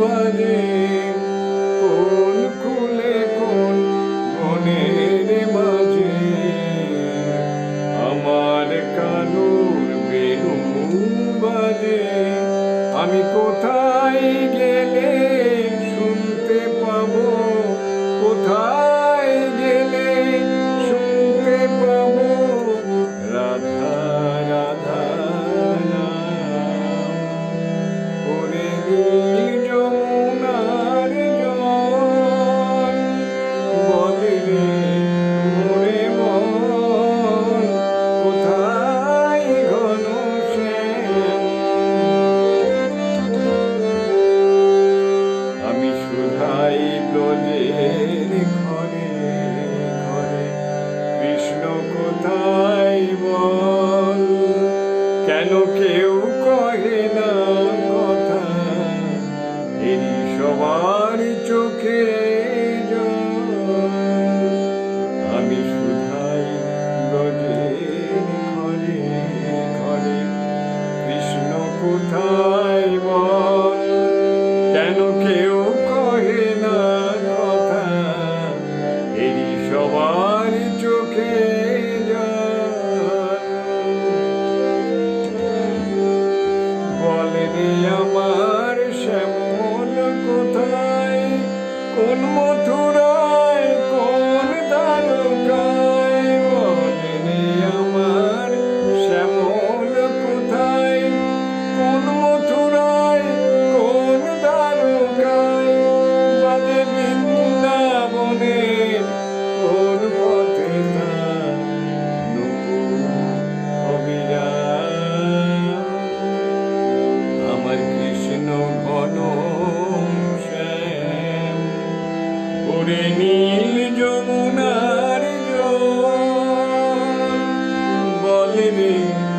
বারে কোন খুলে কোন মনে দোলের ঘরে ঘরে। কৃষ্ণ কোথায় বল? কেন কেউ কহে না কথা? এই সবার চোখে আমি শুধাই ব্রজের ঘরে ঘরে। কৃষ্ণ দিদি আমার baby.